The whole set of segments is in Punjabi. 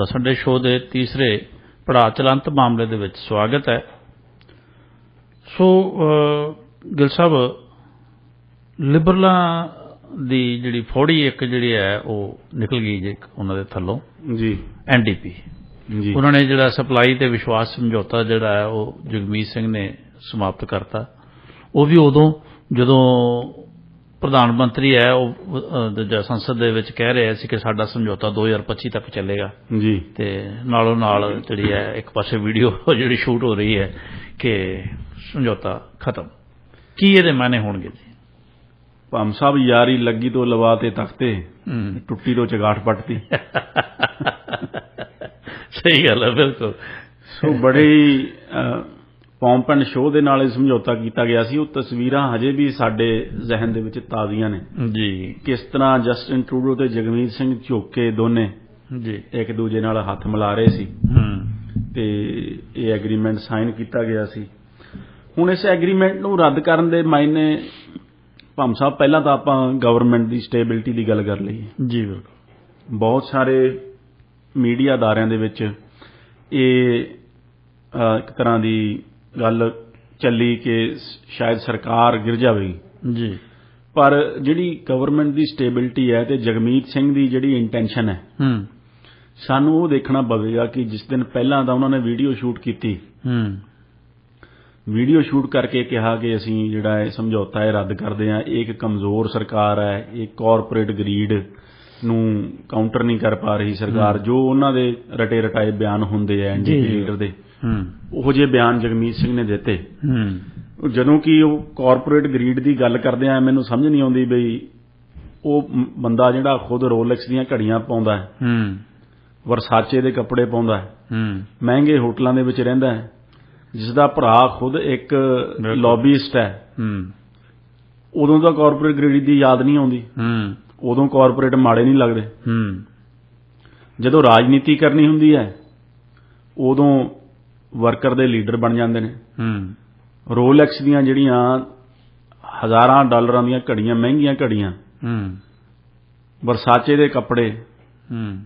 ਦਾ ਸੰਡੇ ਸ਼ੋਅ ਦੇ ਤੀਸਰੇ ਪੜਾਅ ਚਲੰਤ ਮਾਮਲੇ ਦੇ ਵਿੱਚ ਸਵਾਗਤ ਹੈ। ਸੋ ਗਿਲ ਸਾਹਿਬ ਲਿਬਰਲਾਂ ਦੀ ਜਿਹੜੀ ਫੌੜੀ ਇੱਕ ਜਿਹੜੀ ਹੈ ਉਹ ਨਿਕਲ ਗਈ ਜੇ ਉਹਨਾਂ ਦੇ ਥੱਲੋਂ। ਜੀ। ਐਨਡੀਪੀ ਜੀ। ਉਹਨਾਂ ਨੇ ਜਿਹੜਾ ਸਪਲਾਈ ਤੇ ਵਿਸ਼ਵਾਸ ਸਮਝੌਤਾ ਜਿਹੜਾ ਹੈ ਉਹ ਜਗਮੀਤ ਸਿੰਘ ਨੇ ਸਮਾਪਤ ਕਰਤਾ। ਉਹ ਵੀ ਉਦੋਂ ਜਦੋਂ ਪ੍ਰਧਾਨ ਮੰਤਰੀ ਹੈ ਉਹ ਦੂਜਾ ਸੰਸਦ ਦੇ ਵਿੱਚ ਕਹਿ ਰਿਹਾ ਸੀ ਕਿ ਸਾਡਾ ਸਮਝੌਤਾ 2025 ਤੱਕ ਚੱਲੇਗਾ। ਜੀ। ਤੇ ਨਾਲੋਂ ਨਾਲ ਜਿਹੜੀ ਹੈ ਇੱਕ ਪਾਸੇ ਵੀਡੀਓ ਜਿਹੜੀ ਸ਼ੂਟ ਹੋ ਰਹੀ ਹੈ ਕਿ ਸਮਝੌਤਾ ਖਤਮ। ਕੀ ਇਹਦੇ ਮਾਇਨੇ ਹੋਣਗੇ ਜੀ? ਭਾਮ ਸਾਹਿਬ ਯਾਰੀ ਲੱਗੀ ਤੋਂ ਲਵਾ ਤੇ ਤਖਤੇ। ਟੁੱਟੀ ਤੋਂ ਚਗਾਠ ਪੱਟਤੀ। ਸਹੀ ਗੱਲ ਹੈ ਬਿਲਕੁਲ। ਸੋ ਬੜੀ ਪੌਂਪ ਐਂਡ ਸ਼ੋਅ ਦੇ ਨਾਲ ਇਹ ਸਮਝੌਤਾ ਕੀਤਾ ਗਿਆ ਸੀ। ਉਹ ਤਸਵੀਰਾਂ ਹਜੇ ਵੀ ਸਾਡੇ ਜ਼ਿਹਨ ਦੇ ਵਿੱਚ ਤਾਜ਼ੀਆਂ ਨੇ। ਜੀ। ਕਿਸ ਤਰ੍ਹਾਂ ਜਸਟਿਨ ਟਰੂਡੋ ਤੇ ਜਗਮੀਤ ਸਿੰਘ ਝੁੱਕ ਦੋਨੇ ਜੀ। ਇੱਕ ਦੂਜੇ ਨਾਲ ਹੱਥ ਮਿਲਾ ਰਹੇ ਸੀ। ਹੂੰ। ਤੇ ਇਹ ਐਗਰੀਮੈਂਟ ਸਾਈਨ ਕੀਤਾ ਗਿਆ ਸੀ। ਹੁਣ ਇਸ ਐਗਰੀਮੈਂਟ ਨੂੰ ਰੱਦ ਕਰਨ ਦੇ ਮਾਇਨੇ ਭਾਮ ਸਾਹਿਬ ਪਹਿਲਾਂ ਤਾਂ ਆਪਾਂ ਗਵਰਨਮੈਂਟ ਦੀ ਸਟੇਬਿਲਿਟੀ ਦੀ ਗੱਲ ਕਰ ਲਈਏ। ਜੀ ਬਿਲਕੁਲ। ਬਹੁਤ ਸਾਰੇ ਮੀਡੀਆ ਅਦਾਰਿਆਂ ਦੇ ਵਿੱਚ ਇਹ ਇੱਕ ਤਰ੍ਹਾਂ ਦੀ ਗੱਲ ਚੱਲੀ ਕਿ ਸ਼ਾਇਦ ਸਰਕਾਰ ਗਿਰ ਜਾਵੇਗੀ ਜੀ। ਪਰ ਜਿਹੜੀ ਗਵਰਨਮੈਂਟ ਦੀ ਸਟੇਬਿਲਿਟੀ ਹੈ ਤੇ ਜਗਮੀਤ ਸਿੰਘ ਦੀ ਜਿਹੜੀ ਇੰਟੈਂਸ਼ਨ ਹੈ ਹੂੰ। ਸਾਨੂੰ ਉਹ ਦੇਖਣਾ ਪਵੇਗਾ ਕਿ ਜਿਸ ਦਿਨ ਪਹਿਲਾਂ ਤਾਂ ਉਹਨਾਂ ਨੇ ਵੀਡੀਓ ਸ਼ੂਟ ਕੀਤੀ। ਹੂੰ। ਵੀਡੀਓ ਸ਼ੂਟ ਕਰਕੇ ਕਿਹਾ ਕਿ ਅਸੀਂ ਜਿਹੜਾ ਇਹ ਸਮਝੌਤਾ ਹੈ ਰੱਦ ਕਰਦੇ ਹਾਂ ਇਹ ਇੱਕ ਕਮਜ਼ੋਰ ਸਰਕਾਰ ਹੈ ਇਹ ਕਾਰਪੋਰੇਟ ਗਰੀਡ ਨੂੰ ਕਾਊਂਟਰ ਨਹੀਂ ਕਰ ਪਾ ਰਹੀ ਸਰਕਾਰ ਜੋ ਉਹਨਾਂ ਦੇ ਰਟੇ ਰਟਾਏ ਬਿਆਨ ਹੁੰਦੇ ਆ ਐਨਡੀਪੀ। ਲੀਡਰ ਦੇ। ਹੂੰ ਉਹੋ ਜਿਹੇ ਬਿਆਨ ਜਗਮੀਤ ਸਿੰਘ ਨੇ ਦਿੱਤੇ। ਹੂੰ। ਜਦੋਂ ਕਿ ਉਹ ਕਾਰਪੋਰੇਟ ਗਰੀਡ ਦੀ ਗੱਲ ਕਰਦੇ ਆ ਮੈਨੂੰ ਸਮਝ ਨਹੀਂ ਆਉਂਦੀ ਬਈ ਉਹ ਬੰਦਾ ਜਿਹੜਾ ਖੁਦ ਰੋਲੈਕਸ ਦੀਆਂ ਘੜੀਆਂ ਪਾਉਂਦਾ ਹੈ। ਹੂੰ। ਵਰਸਾਚੇ ਦੇ ਕੱਪੜੇ ਪਾਉਂਦਾ ਹੈ। ਹੂੰ। ਮਹਿੰਗੇ ਹੋਟਲਾਂ ਦੇ ਵਿੱਚ ਰਹਿੰਦਾ ਹੈ। ਜਿਸ ਦਾ ਭਰਾ ਖੁਦ ਇੱਕ ਲੌਬੀਇਸਟ ਹੈ। ਹੂੰ। ਉਦੋਂ ਤਾਂ ਕਾਰਪੋਰੇਟ ਗ੍ਰੇਡ ਦੀ ਯਾਦ ਨਹੀਂ ਆਉਂਦੀ। ਹੂੰ। ਉਦੋਂ ਕਾਰਪੋਰੇਟ ਮਾੜੇ ਨਹੀਂ ਲੱਗਦੇ। ਹੂੰ। ਜਦੋਂ ਰਾਜਨੀਤੀ ਕਰਨੀ ਹੁੰਦੀ ਹੈ ਉਦੋਂ ਵਰਕਰ ਦੇ ਲੀਡਰ ਬਣ ਜਾਂਦੇ ਨੇ। ਹੂੰ। ਰੋਲੈਕਸ ਦੀਆਂ ਜਿਹੜੀਆਂ ਹਜ਼ਾਰਾਂ ਡਾਲਰਾਂ ਦੀਆਂ ਘੜੀਆਂ ਮਹਿੰਗੀਆਂ ਘੜੀਆਂ ਹੂੰ। ਵਰਸਾਚੇ ਦੇ ਕੱਪੜੇ ਹੂੰ।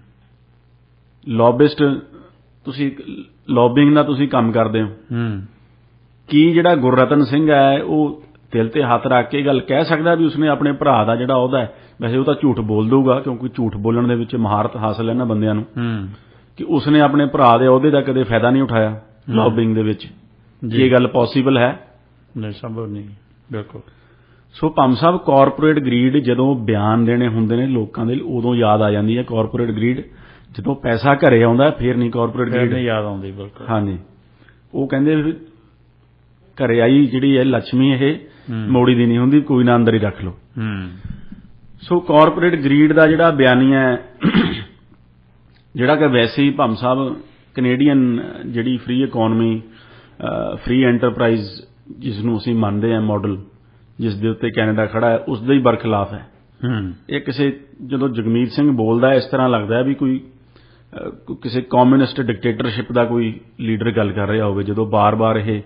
ਲੌਬਿਸਟ ਤੁਸੀਂ ਲੌਬਿੰਗ ਦਾ ਤੁਸੀਂ ਕੰਮ ਕਰਦੇ ਹੋ। ਹੂੰ। ਕੀ ਜਿਹੜਾ ਗੁਰਰਤਨ ਸਿੰਘ ਹੈ ਉਹ ਦਿਲ ਤੇ ਹੱਥ ਰੱਖ ਕੇ ਇਹ ਗੱਲ ਕਹਿ ਸਕਦਾ ਵੀ ਉਸਨੇ ਆਪਣੇ ਭਰਾ ਦਾ ਜਿਹੜਾ ਉਹਦਾ ਹੈ ਵੈਸੇ ਉਹ ਤਾਂ ਝੂਠ ਬੋਲ ਦਊਗਾ ਕਿਉਂਕਿ ਝੂਠ ਬੋਲਣ ਦੇ ਵਿੱਚ ਮਹਾਰਤ ਹਾਸਲ ਹੈ ਇਹਨਾਂ ਬੰਦਿਆਂ ਨੂੰ। ਹੂੰ। ਕਿ ਉਸਨੇ ਆਪਣੇ ਭਰਾ ਦੇ ਅਹੁਦੇ ਦਾ ਕਦੇ ਫਾਇਦਾ ਨਹੀਂ ਉਠਾਇਆ। ਲੌਬਿੰਗ ਦੇ ਵਿੱਚ। ਜੀ। ਇਹ ਗੱਲ ਪੋਸੀਬਲ ਹੈ? ਨਹੀਂ ਸੰਭਵ ਨਹੀਂ। ਬਿਲਕੁਲ। So Pamm Sahib corporate greed ਜਦੋਂ ਬਿਆਨ ਦੇਣੇ ਹੁੰਦੇ ਨੇ ਲੋਕਾਂ ਦੇ ਉਦੋਂ ਯਾਦ ਆ ਜਾਂਦੀ ਹੈ ਕਾਰਪੋਰੇਟ ਗਰੀਡ ਜਦੋਂ ਪੈਸਾ ਘਰੇ ਆਉਂਦਾ ਫੇਰ ਨਹੀਂ ਕਾਰਪੋਰੇਟ ਗਰੀਡ ਨਹੀਂ ਯਾਦ ਆਉਂਦੀ ਬਿਲਕੁਲ। ਹਾਂਜੀ। ਉਹ ਕਹਿੰਦੇ ਘਰੇ ਆਈ ਜਿਹੜੀ ਹੈ ਲక్ష్ਮੀ ਇਹ। ਮੋੜੀ ਦੀ ਨਹੀਂ ਹੁੰਦੀ ਕੋਈ ਨਾ ਅੰਦਰ ਹੀ ਰੱਖ ਲਓ। ਹੂੰ। ਸੋ ਕਾਰਪੋਰੇਟ ਗਰੀਡ ਦਾ ਜਿਹੜਾ ਬਿਆਨੀਆ ਹੈ ਜਿਹੜਾ ਕਿ ਵੈਸੇ ਹੀ ਭੰਮ ਸਾਹਿਬ ਕੈਨੇਡੀਅਨ ਜਿਹੜੀ ਫ੍ਰੀ ਇਕਨੋਮੀ ਫ੍ਰੀ ਐਂਟਰਪ੍ਰਾਈਜ਼ ਜਿਸ ਨੂੰ ਅਸੀਂ ਮੰਨਦੇ ਹਾਂ ਮਾਡਲ ਜਿਸ ਦੇ ਉੱਤੇ ਕੈਨੇਡਾ ਖੜਾ ਹੈ ਉਸ ਦੇ ਹੀ ਬਰਖਲਾਫ ਹੈ। ਹੂੰ। ਇਹ ਕਿਸੇ ਜਦੋਂ ਜਗਮੀਤ ਸਿੰਘ ਬੋਲਦਾ ਹੈ ਇਸ ਤਰ੍ਹਾਂ ਲੱਗਦਾ ਹੈ ਵੀ ਕੋਈ ਕਿਸੇ ਕਮਿਊਨਿਸਟ ਡਿਕਟੇਟਰਸ਼ਿਪ ਦਾ ਕੋਈ ਲੀਡਰ ਗੱਲ ਕਰ ਰਿਹਾ ਹੋਵੇ ਜਦੋਂ ਬਾਰ-ਬਾਰ ਇਹ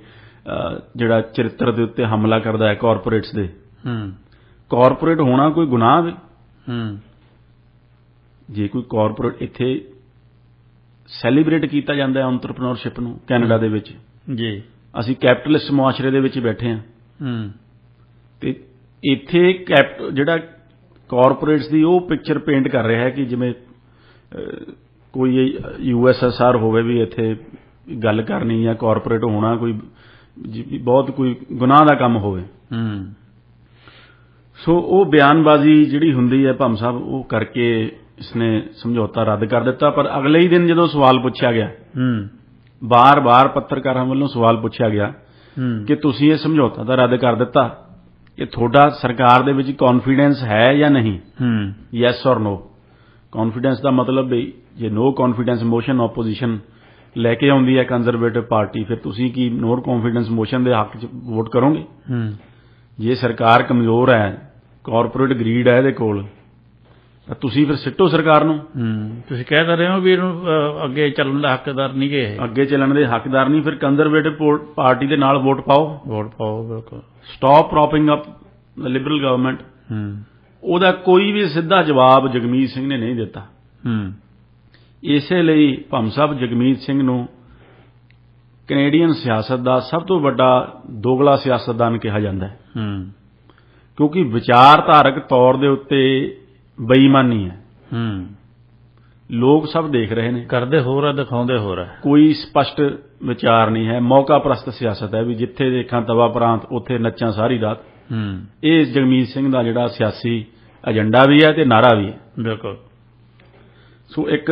ਜਿਹੜਾ ਚਰਿੱਤਰ ਦੇ ਉੱਤੇ ਹਮਲਾ ਕਰਦਾ ਹੈ ਕਾਰਪੋਰੇਟਸ ਦੇ। ਹੂੰ। ਕਾਰਪੋਰੇਟ ਹੋਣਾ ਕੋਈ ਗੁਨਾਹ ਹੈ ਹੂੰ। ਜੇ ਕੋਈ ਕਾਰਪੋਰੇਟ ਇੱਥੇ ਸੈਲੀਬ੍ਰੇਟ ਕੀਤਾ ਜਾਂਦਾ ਹੈ ਐਂਟਰਪ੍ਰੀਨਿਓਰਸ਼ਿਪ ਨੂੰ ਕੈਨੇਡਾ ਦੇ ਵਿੱਚ। ਜੀ। ਅਸੀਂ ਕੈਪੀਟਲਿਸਟ ਮੁਆਸ਼ਰੇ ਦੇ ਵਿੱਚ ਬੈਠੇ ਹਾਂ। ਹੂੰ। ਤੇ ਇੱਥੇ ਕੈਪ ਜਿਹੜਾ ਕਾਰਪੋਰੇਟਸ ਦੀ ਉਹ ਪਿਕਚਰ ਪੇਂਟ ਕਰ ਰਿਹਾ ਹੈ ਕਿ ਜਿਵੇਂ ਕੋਈ ਯੂਐਸਐਸਆਰ ਹੋਵੇ ਵੀ ਇੱਥੇ ਗੱਲ ਕਰਨੀ ਜਾਂ ਕਾਰਪੋਰੇਟ ਹੋਣਾ ਕੋਈ ਬਹੁਤ ਕੋਈ ਗੁਨਾਹ ਦਾ ਕੰਮ ਹੋਵੇ। ਹੂੰ। ਸੋ ਉਹ ਬਿਆਨਬਾਜ਼ੀ ਜਿਹੜੀ ਹੁੰਦੀ ਹੈ ਭੰਮ ਸਾਹਿਬ ਉਹ ਕਰਕੇ ਇਸਨੇ ਸਮਝੌਤਾ ਰੱਦ ਕਰ ਦਿੱਤਾ ਪਰ ਅਗਲੇ ਹੀ ਦਿਨ ਜਦੋਂ ਸਵਾਲ ਪੁੱਛਿਆ ਗਿਆ ਹੂੰ। ਬਾਰ-ਬਾਰ ਪੱਤਰਕਾਰਾਂ ਵੱਲੋਂ ਸਵਾਲ ਪੁੱਛਿਆ ਗਿਆ ਕਿ ਤੁਸੀਂ ਇਹ ਸਮਝੌਤਾ ਤਾਂ ਰੱਦ ਕਰ ਦਿੱਤਾ ਇਹ ਤੁਹਾਡਾ ਸਰਕਾਰ ਦੇ ਵਿੱਚ ਕੌਨਫੀਡੈਂਸ ਹੈ ਜਾਂ ਨਹੀਂ? ਹੂੰ। ਯੈਸ অর ਨੋ ਕੌਨਫੀਡੈਂਸ ਦਾ ਮਤਲਬ ਵੀ ਜੇ ਨੋ ਕੌਨਫੀਡੈਂਸ ਮੋਸ਼ਨ ਆਪੋਜੀਸ਼ਨ ਲੈ ਕੇ ਆਉਂਦੀ ਹੈ ਕੰਜ਼ਰਵੇਟਿਵ ਪਾਰਟੀ ਫਿਰ ਤੁਸੀਂ ਕੀ ਨੋ ਕੌਨਫੀਡੈਂਸ ਮੋਸ਼ਨ ਦੇ ਹੱਕ 'ਚ ਵੋਟ ਕਰੋਗੇ? ਹੂੰ। ਜੇ ਸਰਕਾਰ ਕਮਜ਼ੋਰ ਹੈ ਕਾਰਪੋਰੇਟ ਗਰੀਡ ਹੈ ਇਹਦੇ ਕੋਲ ਤਾਂ ਤੁਸੀਂ ਫਿਰ ਸਿੱਟੋ ਸਰਕਾਰ ਨੂੰ। ਤੁਸੀਂ ਕਹਿ ਤਾਂ ਰਹੇ ਹੋ ਵੀ ਇਹਨੂੰ ਅੱਗੇ ਚੱਲਣ ਦਾ ਹੱਕਦਾਰ ਨਹੀਂ ਗੇ ਇਹ। ਅੱਗੇ ਚੱਲਣ ਦੇ ਹੱਕਦਾਰ ਨਹੀਂ ਫਿਰ ਕੰਜ਼ਰਵੇਟਿਵ ਪਾਰਟੀ ਦੇ ਨਾਲ ਵੋਟ ਪਾਓ। ਵੋਟ ਪਾਓ ਬਿਲਕੁਲ। Stop propping up the liberal government ਉਹਦਾ ਕੋਈ ਵੀ ਸਿੱਧਾ ਜਵਾਬ ਜਗਮੀਤ ਸਿੰਘ ਨੇ ਨਹੀਂ ਦਿੱਤਾ। ਇਸੇ ਲਈ ਭੰਮ ਸਾਹਿਬ ਜਗਮੀਤ ਸਿੰਘ ਨੂੰ ਕੈਨੇਡੀਅਨ ਸਿਆਸਤ ਦਾ ਸਭ ਤੋਂ ਵੱਡਾ ਦੋਗਲਾ ਸਿਆਸਤਦਾਨ ਕਿਹਾ ਜਾਂਦਾ ਹੈ। ਹੂੰ। ਕਿਉਂਕਿ ਵਿਚਾਰਧਾਰਕ ਤੌਰ ਦੇ ਉੱਤੇ ਬੇਈਮਾਨੀ ਹੈ ਹੂੰ ਲੋਕ ਸਭ ਦੇਖ ਰਹੇ ਨੇ ਕਰਦੇ ਹੋਰ ਆ ਦਿਖਾਉਂਦੇ ਹੋਰ ਆ ਕੋਈ ਸਪਸ਼ਟ ਵਿਚਾਰ ਨਹੀਂ ਹੈ ਮੌਕਾ ਪ੍ਰਸਤ ਸਿਆਸਤ ਹੈ ਵੀ ਜਿੱਥੇ ਦੇਖਾਂ ਤਵਾ ਪ੍ਰਾਂਤ ਉੱਥੇ ਨੱਚਾਂ ਸਾਰੀ ਰਾਤ ਹੂੰ ਇਹ ਜਗਮੀਤ ਸਿੰਘ ਦਾ ਜਿਹੜਾ ਸਿਆਸੀ ਏਜੰਡਾ ਵੀ ਹੈ ਤੇ ਨਾਰਾ ਵੀ ਹੈ ਬਿਲਕੁਲ ਸੋ ਇੱਕ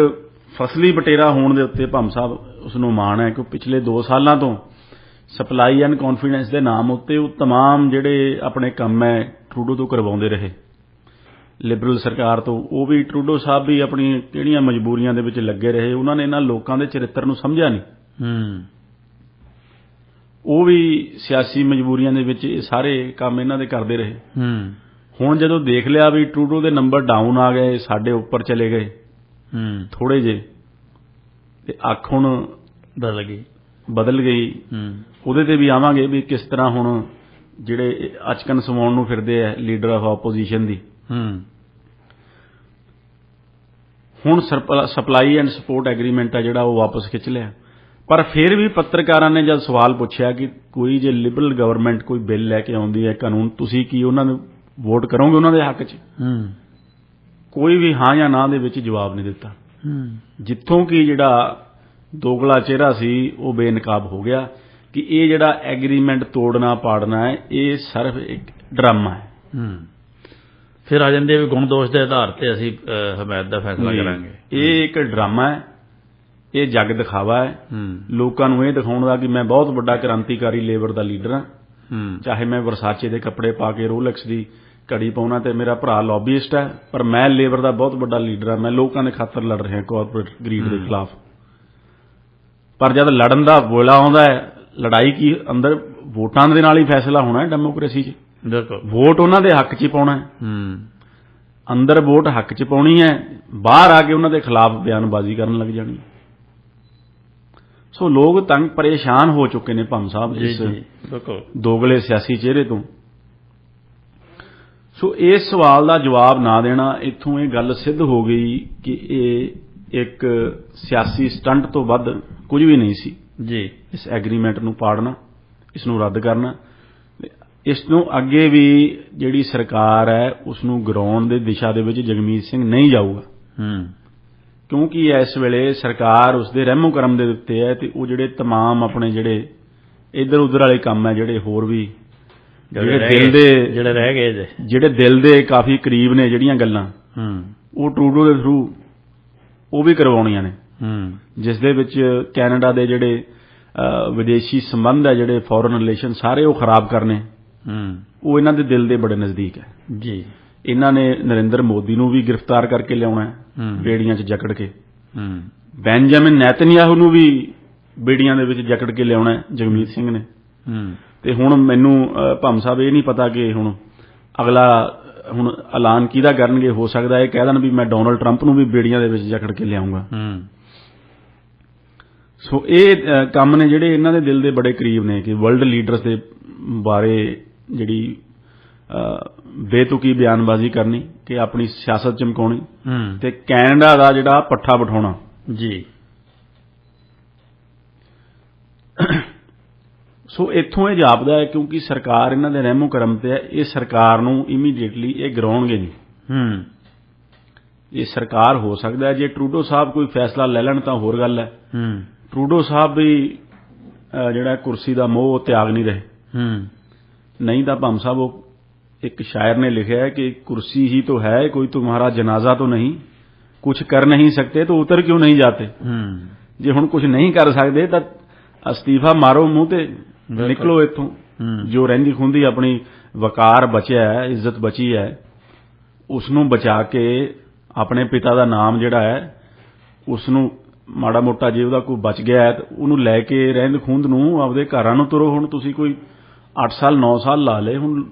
ਫਸਲੀ ਬਟੇਰਾ ਹੋਣ ਦੇ ਉੱਤੇ ਭੰਮ ਸਾਹਿਬ ਉਸ ਨੂੰ ਮਾਣ ਹੈ ਕਿ ਪਿਛਲੇ 2 ਸਾਲਾਂ ਤੋਂ ਸਪਲਾਈ ਐਂਡ ਕੌਨਫੀਡੈਂਸ ਦੇ ਨਾਮ ਉੱਤੇ ਉਹ तमाम ਜਿਹੜੇ ਆਪਣੇ ਕੰਮ ਹੈ ਟਰੂਡੋ ਤੋਂ ਕਰਵਾਉਂਦੇ ਰਹੇ ਲਿਬਰਲ ਸਰਕਾਰ ਤੋਂ ਉਹ ਵੀ ਟਰੂਡੋ ਸਾਹਿਬ ਵੀ ਆਪਣੀ ਕਿਹੜੀਆਂ ਮਜਬੂਰੀਆਂ ਦੇ ਵਿੱਚ ਲੱਗੇ ਰਹੇ ਉਹਨਾਂ ਨੇ ਇਹਨਾਂ ਲੋਕਾਂ ਦੇ ਚਰਿੱਤਰ ਨੂੰ ਸਮਝਿਆ ਨਹੀਂ। ਹੂੰ। ਉਹ ਵੀ ਸਿਆਸੀ ਮਜਬੂਰੀਆਂ ਦੇ ਵਿੱਚ ਇਹ ਸਾਰੇ ਕੰਮ ਇਹਨਾਂ ਦੇ ਕਰਦੇ ਰਹੇ। ਹੂੰ। ਹੁਣ ਜਦੋਂ ਦੇਖ ਲਿਆ ਵੀ ਟਰੂਡੋ ਦੇ ਨੰਬਰ ਡਾਊਨ ਆ ਗਏ ਸਾਡੇ ਉੱਪਰ ਚਲੇ ਗਏ ਹੂੰ। ਥੋੜੇ ਜੇ ਤੇ ਅੱਖ ਹੁਣ ਬਦਲ ਗਈ। ਬਦਲ ਗਈ। ਹੂੰ। ਉਹਦੇ ਤੇ ਵੀ ਆਵਾਂਗੇ ਵੀ ਕਿਸ ਤਰ੍ਹਾਂ ਹੁਣ ਜਿਹੜੇ ਅਚਕਨ ਸਮਾਉਣ ਨੂੰ ਫਿਰਦੇ ਆ ਲੀਡਰ ਆਫ ਆਪੋਜੀਸ਼ਨ ਦੀ। ਹੂੰ। ਹੁਣ ਸਪਲਾਈ ਐਂਡ ਸਪੋਰਟ ਐਗਰੀਮੈਂਟ ਆ ਜਿਹੜਾ ਉਹ ਵਾਪਸ ਖਿੱਚ ਲਿਆ। ਪਰ ਫਿਰ ਵੀ ਪੱਤਰਕਾਰਾਂ ਨੇ ਜਦ ਸਵਾਲ ਪੁੱਛਿਆ ਕਿ ਕੋਈ ਜੇ ਲਿਬਰਲ ਗਵਰਨਮੈਂਟ ਕੋਈ ਬਿੱਲ ਲੈ ਕੇ ਆਉਂਦੀ ਹੈ ਕਾਨੂੰਨ ਤੁਸੀਂ ਕੀ ਉਹਨਾਂ ਨੂੰ ਵੋਟ ਕਰੋਗੇ ਉਹਨਾਂ ਦੇ ਹੱਕ 'ਚ? ਹੂੰ। ਕੋਈ ਵੀ ਹਾਂ ਜਾਂ ਨਾ ਦੇ ਵਿੱਚ ਜਵਾਬ ਨਹੀਂ ਦਿੱਤਾ। ਹੂੰ। ਜਿੱਥੋਂ ਕਿ ਜਿਹੜਾ ਦੋਗਲਾ ਚਿਹਰਾ ਸੀ ਉਹ ਬੇਨਕਾਬ ਹੋ ਗਿਆ ਕਿ ਇਹ ਜਿਹੜਾ ਐਗਰੀਮੈਂਟ ਤੋੜਨਾ ਪਾੜਨਾ ਹੈ ਇਹ ਸਿਰਫ ਇੱਕ ਡਰਾਮਾ ਹੈ। ਹੂੰ। ਫਿਰ ਆ ਜਾਂਦੇ ਵੀ ਗੁਣ ਦੋਸ਼ ਦੇ ਆਧਾਰ ਤੇ ਅਸੀਂ ਹਮਾਇਤ ਦਾ ਫੈਸਲਾ ਕਰਾਂਗੇ। ਇਹ ਇੱਕ ਡਰਾਮਾ ਹੈ। ਇਹ ਜੱਗ ਦਿਖਾਵਾ ਹੈ। ਲੋਕਾਂ ਨੂੰ ਇਹ ਦਿਖਾਉਣ ਦਾ ਕਿ ਮੈਂ ਬਹੁਤ ਵੱਡਾ ਕ੍ਰਾਂਤੀਕਾਰੀ ਲੇਬਰ ਦਾ ਲੀਡਰ ਹਾਂ। ਹੂੰ। ਚਾਹੇ ਮੈਂ ਵਰਸਾਚੇ ਦੇ ਕੱਪੜੇ ਪਾ ਕੇ ਰੋਲੈਕਸ ਦੀ ਘੜੀ ਪਾਉਣਾ ਤੇ ਮੇਰਾ ਭਰਾ ਲੌਬੀਇਸਟ ਹੈ ਪਰ ਮੈਂ ਲੇਬਰ ਦਾ ਬਹੁਤ ਵੱਡਾ ਲੀਡਰ ਹਾਂ। ਮੈਂ ਲੋਕਾਂ ਦੇ ਖਾਤਰ ਲੜ ਰਿਹਾ ਕਾਰਪੋਰੇਟ ਗਰੀਡ ਦੇ ਖਿਲਾਫ। ਪਰ ਜਦ ਲੜਨ ਦਾ ਵੇਲਾ ਆਉਂਦਾ ਹੈ ਲੜਾਈ ਕੀ ਅੰਦਰ ਵੋਟਾਂ ਦੇ ਨਾਲ ਹੀ ਫੈਸਲਾ ਹੋਣਾ ਹੈ ਡੈਮੋਕ੍ਰੇਸੀ 'ਚ। ਬਿਲਕੁਲ। ਵੋਟ ਉਹਨਾਂ ਦੇ ਹੱਕ 'ਚ ਹੀ ਪਾਉਣਾ ਹੈ। ਹੂੰ। ਅੰਦਰ ਵੋਟ ਹੱਕ 'ਚ ਪਾਉਣੀ ਹੈ ਬਾਹਰ ਆ ਕੇ ਉਹਨਾਂ ਦੇ ਖਿਲਾਫ ਬਿਆਨਬਾਜ਼ੀ ਕਰਨ ਲੱਗ ਜਾਣੀ ਸੋ ਲੋਕ ਤੰਗ ਪਰੇਸ਼ਾਨ ਹੋ ਚੁੱਕੇ ਨੇ ਭੰਮ ਸਾਹਿਬ ਜੀ ਇਸ ਜੀ ਬਿਲਕੁਲ। ਦੋਗਲੇ ਸਿਆਸੀ ਚਿਹਰੇ ਤੋਂ। ਸੋ ਇਸ ਸਵਾਲ ਦਾ ਜਵਾਬ ਨਾ ਦੇਣਾ ਇੱਥੋਂ ਇਹ ਗੱਲ ਸਿੱਧ ਹੋ ਗਈ ਕਿ ਇਹ ਇੱਕ ਸਿਆਸੀ ਸਟੰਟ ਤੋਂ ਵੱਧ ਕੁਝ ਵੀ ਨਹੀਂ ਸੀ। ਜੀ। ਇਸ ਐਗਰੀਮੈਂਟ ਨੂੰ ਪਾੜਨਾ ਇਸ ਨੂੰ ਰੱਦ ਕਰਨਾ ਇਸ ਨੂੰ ਅੱਗੇ ਵੀ ਜਿਹੜੀ ਸਰਕਾਰ ਹੈ ਉਸ ਨੂੰ ਗਰਾਉਣ ਦੇ ਦਿਸ਼ਾ ਦੇ ਵਿੱਚ ਜਗਮੀਤ ਸਿੰਘ ਨਹੀਂ ਜਾਊਗਾ ਹੂੰ ਕਿਉਂਕਿ ਇਸ ਵੇਲੇ ਸਰਕਾਰ ਉਸ ਦੇ ਰਹਿਮੋ ਕਰਮ ਦੇ ਉੱਤੇ ਹੈ ਤੇ ਉਹ ਜਿਹੜੇ तमाम ਆਪਣੇ ਜਿਹੜੇ ਇਧਰ ਉਧਰ ਵਾਲੇ ਕੰਮ ਹੈ ਜਿਹੜੇ ਹੋਰ ਵੀ ਜਿਹੜੇ ਰਹਿ ਦਿਲ ਗਏ- ਦੇ ਜਿਹੜੇ ਰਹਿ ਗਏ ਜੇ ਜਿਹੜੇ ਦਿਲ ਦੇ ਕਾਫੀ ਕਰੀਬ ਨੇ ਜਿਹੜੀਆਂ ਗੱਲਾਂ ਹੂੰ ਉਹ ਟਰੂਡੋ ਦੇ ਥਰੂ ਉਹ ਵੀ ਕਰਵਾਉਣੀਆਂ ਨੇ ਹੂੰ ਜਿਸ ਦੇ ਵਿੱਚ ਕੈਨੇਡਾ ਦੇ ਜਿਹੜੇ ਅ, ਵਿਦੇਸ਼ੀ ਸੰਬੰਧ ਹੈ ਜਿਹੜੇ ਫੋਰਨ ਰਿਲੇਸ਼ਨ ਸਾਰੇ ਉਹ ਖਰਾਬ ਕਰਨੇ ਹੂੰ ਉਹ ਇਹਨਾਂ ਦੇ ਦਿਲ ਦੇ ਬੜੇ ਨਜ਼ਦੀਕ ਹੈ। ਜੀ। ਇਹਨਾਂ ਨੇ ਨਰਿੰਦਰ ਮੋਦੀ ਨੂੰ ਵੀ ਗ੍ਰਿਫਤਾਰ ਕਰਕੇ ਲਿਆਉਣਾ ਹੈ ਬੇੜੀਆਂ 'ਚ ਜਕੜ ਕੇ। ਹੂੰ। ਬੈਂਜਾਮਿਨ ਨੈਤਨਯਾਹੂ ਨੂੰ ਵੀ ਬੇੜੀਆਂ ਦੇ ਵਿੱਚ ਜਕੜ ਕੇ ਲਿਆਉਣਾ ਹੈ ਜਗਮੀਤ ਸਿੰਘ ਨੇ। ਹੂੰ। ਤੇ ਹੁਣ ਮੈਨੂੰ ਭੰਮ ਸਾਹਿਬ ਇਹ ਨਹੀਂ ਪਤਾ ਕਿ ਹੁਣ ਅਗਲਾ ਹੁਣ ਐਲਾਨ ਕਿਹਦਾ ਕਰਨਗੇ ਹੋ ਸਕਦਾ ਇਹ ਕਹਿ ਦੇਣ ਵੀ ਮੈਂ ਡੋਨਲਡ ਟਰੰਪ ਨੂੰ ਵੀ ਬੇੜੀਆਂ ਦੇ ਵਿੱਚ ਜਕੜ ਕੇ ਲਿਆਉਂਗਾ। ਹੂੰ। ਸੋ ਇਹ ਕੰਮ ਨੇ ਜਿਹੜੇ ਇਹਨਾਂ ਦੇ ਦਿਲ ਦੇ ਬੜੇ ਕਰੀਬ ਨੇ ਕਿ ਵਰਲਡ ਲੀਡਰਸ ਦੇ ਬਾਰੇ ਜਿਹੜੀ ਬੇਤੁਕੀ ਬਿਆਨਬਾਜ਼ੀ ਕਰਨੀ ਕਿ ਆਪਣੀ ਸਿਆਸਤ ਚਮਕਾਉਣੀ ਤੇ ਕੈਨੇਡਾ ਦਾ ਜਿਹੜਾ ਪੱਠਾ ਬਿਠਾਉਣਾ। ਜੀ। ਸੋ ਇੱਥੋਂ ਇਹ ਜਾਪਦਾ ਹੈ ਕਿਉਂਕਿ ਸਰਕਾਰ ਇਹਨਾਂ ਦੇ ਰਹਿਮੋ ਕਰਮ ਤੇ ਹੈ ਇਹ ਸਰਕਾਰ ਨੂੰ ਇਮੀਡੀਏਟਲੀ ਇਹ ਗਰਾਉਣਗੇ ਨਹੀਂ। ਹੂੰ। ਇਹ ਸਰਕਾਰ ਹੋ ਸਕਦਾ ਹੈ ਜੇ ਟਰੂਡੋ ਸਾਹਿਬ ਕੋਈ ਫੈਸਲਾ ਲੈ ਲੈਣ ਤਾਂ ਹੋਰ ਗੱਲ ਹੈ। ਹੂੰ। ਟਰੂਡੋ ਸਾਹਿਬ ਵੀ ਜਿਹੜਾ ਕੁਰਸੀ ਦਾ ਮੋਹ ਤਿਆਗ ਨਹੀਂ ਰਹੇ। ਹੂੰ। नहीं था भम साहब वो एक शायर ने लिखा है कि कुर्सी ही तो है कोई तुम्हारा जनाजा तो नहीं कुछ कर नहीं सकते तो उतर क्यों नहीं जाते ਹੂੰ ਜੇ ਹੁਣ ਕੁਝ ਨਹੀਂ ਕਰ ਸਕਦੇ ਤਾਂ ਅਸਤੀਫਾ ਮਾਰੋ ਮੂੰਹ ਤੇ ਨਿਕਲੋ ਇੱਥੋਂ ਹੂੰ ਜੋ ਰਹਿੰਦੀ ਖੁੰਦੀ ਆਪਣੀ ਵਕਾਰ ਬਚਿਆ ਹੈ ਇੱਜ਼ਤ ਬਚੀ ਹੈ ਉਸ ਨੂੰ ਬਚਾ ਕੇ ਆਪਣੇ ਪਿਤਾ ਦਾ ਨਾਮ ਜਿਹੜਾ ਹੈ ਉਸ ਨੂੰ ਮਾੜਾ ਮੋਟਾ ਜੇ ਉਹਦਾ ਕੋਈ ਬਚ ਗਿਆ ਹੈ ਤਾਂ ਉਹਨੂੰ ਲੈ ਕੇ ਰਹਿੰਦ ਖੁੰਦ ਨੂੰ ਆਪਦੇ ਘਰਾਂ ਨੂੰ ਤੁਰੋ ਹੁਣ ਤੁਸੀਂ ਕੋਈ 8 ਸਾਲ 9 ਸਾਲ ਲਾ ਲਏ ਹੁਣ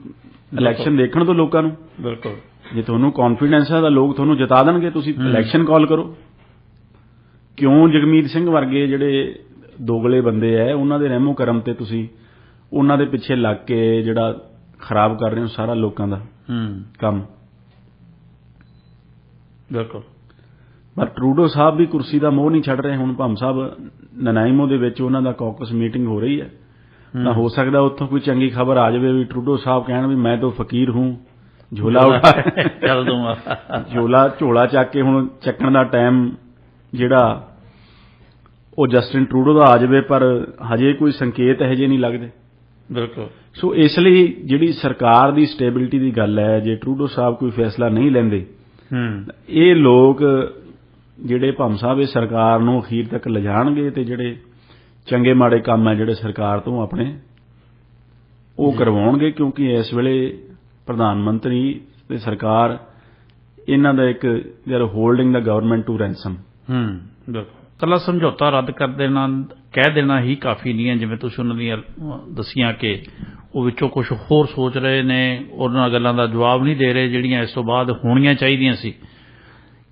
ਇਲੈਕਸ਼ਨ ਦੇਖਣ ਤੋਂ ਲੋਕਾਂ ਨੂੰ। ਬਿਲਕੁਲ। ਜੇ ਤੁਹਾਨੂੰ ਕੌਨਫੀਡੈਂਸ ਹੈ ਤਾਂ ਲੋਕ ਤੁਹਾਨੂੰ ਜਿਤਾ ਦੇਣਗੇ ਤੁਸੀਂ। ਇਲੈਕਸ਼ਨ ਕਾਲ ਕਰੋ। ਕਿਉਂ ਜਗਮੀਤ ਸਿੰਘ ਵਰਗੇ ਜਿਹੜੇ ਦੋਗਲੇ ਬੰਦੇ ਐ ਉਹਨਾਂ ਦੇ ਰਹਿਮੋ ਕਰਮ ਤੇ ਤੁਸੀਂ ਉਹਨਾਂ ਦੇ ਪਿੱਛੇ ਲੱਗ ਕੇ ਜਿਹੜਾ ਖਰਾਬ ਕਰ ਰਹੇ ਹੋ ਸਾਰਾ ਲੋਕਾਂ ਦਾ ਹੂੰ। ਕੰਮ। ਬਿਲਕੁਲ। ਪਰ ਟਰੂਡੋ ਸਾਹਿਬ ਵੀ ਕੁਰਸੀ ਦਾ ਮੋਹ ਨਹੀਂ ਛੱਡ ਰਹੇ। ਹੁਣ ਭੰਮ ਸਾਹਿਬ ਨਨਾਈਮੋ ਦੇ ਵਿੱਚ ਉਹਨਾਂ ਦਾ ਕਾਕਸ ਮੀਟਿੰਗ ਹੋ ਰਹੀ ਹੈ ਤਾਂ ਹੋ ਸਕਦਾ ਉੱਥੋਂ ਕੋਈ ਚੰਗੀ ਖਬਰ ਆ ਜਾਵੇ ਵੀ ਟਰੂਡੋ ਸਾਹਿਬ ਕਹਿਣ ਵੀ ਮੈਂ ਤਾਂ ਫਕੀਰ ਹੂੰ। ਝੋਲਾ ਉਠਾ ਚੱਲ ਦੂੰਗਾ ਝੋਲਾ ਝੋਲਾ ਚੱਕ ਕੇ ਹੁਣ ਚੱਕਣ ਦਾ ਟਾਈਮ ਜਿਹੜਾ ਉਹ ਜਸਟਿਨ ਟਰੂਡੋ ਦਾ ਆ ਜਾਵੇ ਪਰ ਹਜੇ ਕੋਈ ਸੰਕੇਤ ਇਹੋ ਜਿਹੇ ਨਹੀਂ ਲੱਗਦੇ। ਬਿਲਕੁਲ। ਸੋ ਇਸ ਲਈ ਜਿਹੜੀ ਸਰਕਾਰ ਦੀ ਸਟੇਬਿਲਿਟੀ ਦੀ ਗੱਲ ਹੈ ਜੇ ਟਰੂਡੋ ਸਾਹਿਬ ਕੋਈ ਫੈਸਲਾ ਨਹੀਂ ਲੈਂਦੇ ਹੂੰ। ਇਹ ਲੋਕ ਜਿਹੜੇ ਭੰਮ ਸਾਹਿਬ ਇਹ ਸਰਕਾਰ ਨੂੰ ਅਖੀਰ ਤੱਕ ਲਿਜਾਣਗੇ ਤੇ ਜਿਹੜੇ ਚੰਗੇ ਮਾੜੇ ਕੰਮ ਹੈ ਜਿਹੜੇ ਸਰਕਾਰ ਤੋਂ ਆਪਣੇ ਉਹ ਕਰਵਾਉਣਗੇ ਕਿਉਂਕਿ ਇਸ ਵੇਲੇ ਪ੍ਰਧਾਨ ਮੰਤਰੀ ਤੇ ਸਰਕਾਰ ਇਹਨਾਂ ਦਾ ਇੱਕ ਦੇ ਹੋਲਡਿੰਗ ਦਾ ਗਵਰਨਮੈਂਟ ਟੂ ਰੈਂਸਮ ਹੂੰ ਬਿਲਕੁਲ। ਕੱਲਾ ਸਮਝੌਤਾ ਰੱਦ ਕਰ ਦੇਣਾ ਕਹਿ ਦੇਣਾ ਹੀ ਕਾਫੀ ਨਹੀਂ ਹੈ ਜਿਵੇਂ ਤੁਸੀਂ ਉਹਨਾਂ ਦੀਆਂ ਦਸੀਆਂ ਕਿ ਉਹ ਵਿੱਚੋਂ ਕੁਝ ਹੋਰ ਸੋਚ ਰਹੇ ਨੇ ਉਹਨਾਂ ਗੱਲਾਂ ਦਾ ਜਵਾਬ ਨਹੀਂ ਦੇ ਰਹੇ ਜਿਹੜੀਆਂ ਇਸ ਤੋਂ ਬਾਅਦ ਹੋਣੀਆਂ ਚਾਹੀਦੀਆਂ ਸੀ।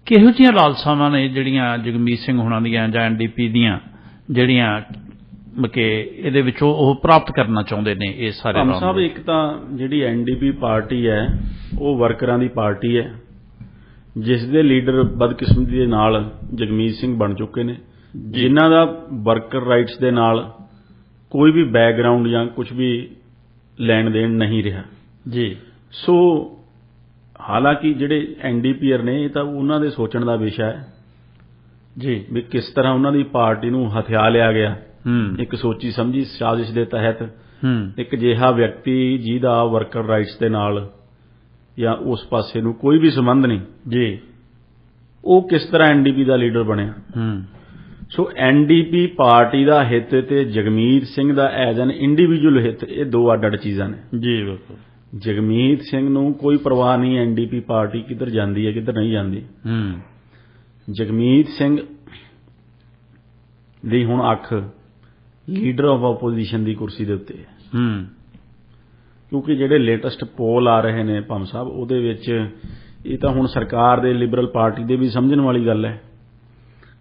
ਕਿਹੋ ਜਿਹੀਆਂ ਲਾਲਸਾਵਾਂ ਨੇ ਜਿਹੜੀਆਂ ਜਗਮੀਤ ਸਿੰਘ ਹੁਣਾਂ ਦੀਆਂ ਜਾਂ ਐਨਡੀਪੀ ਦੀਆਂ? ਜਿਹੜੀਆਂ ਮ ਕਿ ਇਹਦੇ ਵਿੱਚੋਂ ਉਹ ਪ੍ਰਾਪਤ ਕਰਨਾ ਚਾਹੁੰਦੇ ਨੇ ਇਹ ਸਾਰੇ ਰਾਮ ਸਾਹਿਬ। ਇੱਕ ਤਾਂ ਜਿਹੜੀ ਐਨਡੀਪੀ ਪਾਰਟੀ ਹੈ ਉਹ ਵਰਕਰਾਂ ਦੀ ਪਾਰਟੀ ਹੈ ਜਿਸ ਦੇ ਲੀਡਰ ਬਦਕਿਸਮਤੀ ਦੇ ਨਾਲ ਜਗਮੀਤ ਸਿੰਘ ਬਣ ਚੁੱਕੇ ਨੇ। ਜਿਨ੍ਹਾਂ ਦਾ ਵਰਕਰ ਰਾਈਟਸ ਦੇ ਨਾਲ ਕੋਈ ਵੀ ਬੈਕਗ੍ਰਾਉਂਡ ਜਾਂ ਕੁਝ ਵੀ ਲੈਣ ਦੇਣ ਨਹੀਂ ਰਿਹਾ। ਜੀ। ਸੋ ਹਾਲਾਂਕਿ ਜਿਹੜੇ ਐਨਡੀਪੀਆਰ ਨੇ ਇਹ ਤਾਂ ਉਹਨਾਂ ਦੇ ਸੋਚਣ ਦਾ ਵਿਸ਼ਾ ਹੈ। ਜੀ। ਵੀ ਕਿਸ ਤਰ੍ਹਾਂ ਉਹਨਾਂ ਦੀ ਪਾਰਟੀ ਨੂੰ ਹਥਿਆ ਲਿਆ ਗਿਆ। ਹੂੰ। ਇੱਕ ਸੋਚੀ ਸਮਝੀ ਸਾਜ਼ਿਸ਼ ਦੇ ਤਹਿਤ ਹੂੰ। ਇੱਕ ਜਿਹਾ ਵਿਅਕਤੀ ਜਿਹਦਾ ਵਰਕਰ ਰਾਈਟਸ ਦੇ ਨਾਲ ਜਾਂ ਉਸ ਪਾਸੇ ਨੂੰ ਕੋਈ ਵੀ ਸੰਬੰਧ ਨਹੀਂ। ਜੀ। ਉਹ ਕਿਸ ਤਰ੍ਹਾਂ ਐਨਡੀਪੀ ਦਾ ਲੀਡਰ ਬਣਿਆ? ਹੂੰ। ਸੋ ਐਨਡੀਪੀ ਪਾਰਟੀ ਦਾ ਹਿੱਤ ਤੇ ਜਗਮੀਤ ਸਿੰਘ ਦਾ ਐਜ਼ ਐਨ ਇੰਡੀਵਿਜੂਅਲ ਹਿੱਤ ਇਹ ਦੋ ਅੱਡ-ਅੱਡ ਚੀਜ਼ਾਂ ਨੇ। ਜੀ ਬਿਲਕੁਲ। ਜਗਮੀਤ ਸਿੰਘ ਨੂੰ ਕੋਈ ਪਰਵਾਹ ਨਹੀਂ ਐਨਡੀਪੀ ਪਾਰਟੀ ਕਿੱਧਰ ਜਾਂਦੀ ਹੈ ਕਿੱਧਰ ਨਹੀਂ ਜਾਂਦੀ। ਹੂੰ। ਜਗਮੀਤ ਸਿੰਘ ਦੀ ਹੁਣ ਅੱਖ ਲੀਡਰ ਆਫ ਆਪੋਜੀਸ਼ਨ ਦੀ ਕੁਰਸੀ ਦੇ ਉੱਤੇ ਹੈ। ਹੂੰ। ਕਿਉਂਕਿ ਜਿਹੜੇ ਲੇਟੈਸਟ ਪੋਲ ਆ ਰਹੇ ਨੇ ਪੰਮ ਸਾਹਿਬ ਉਹਦੇ ਵਿੱਚ ਇਹ ਤਾਂ ਹੁਣ ਸਰਕਾਰ ਦੇ ਲਿਬਰਲ ਪਾਰਟੀ ਦੇ ਵੀ ਸਮਝਣ ਵਾਲੀ ਗੱਲ ਹੈ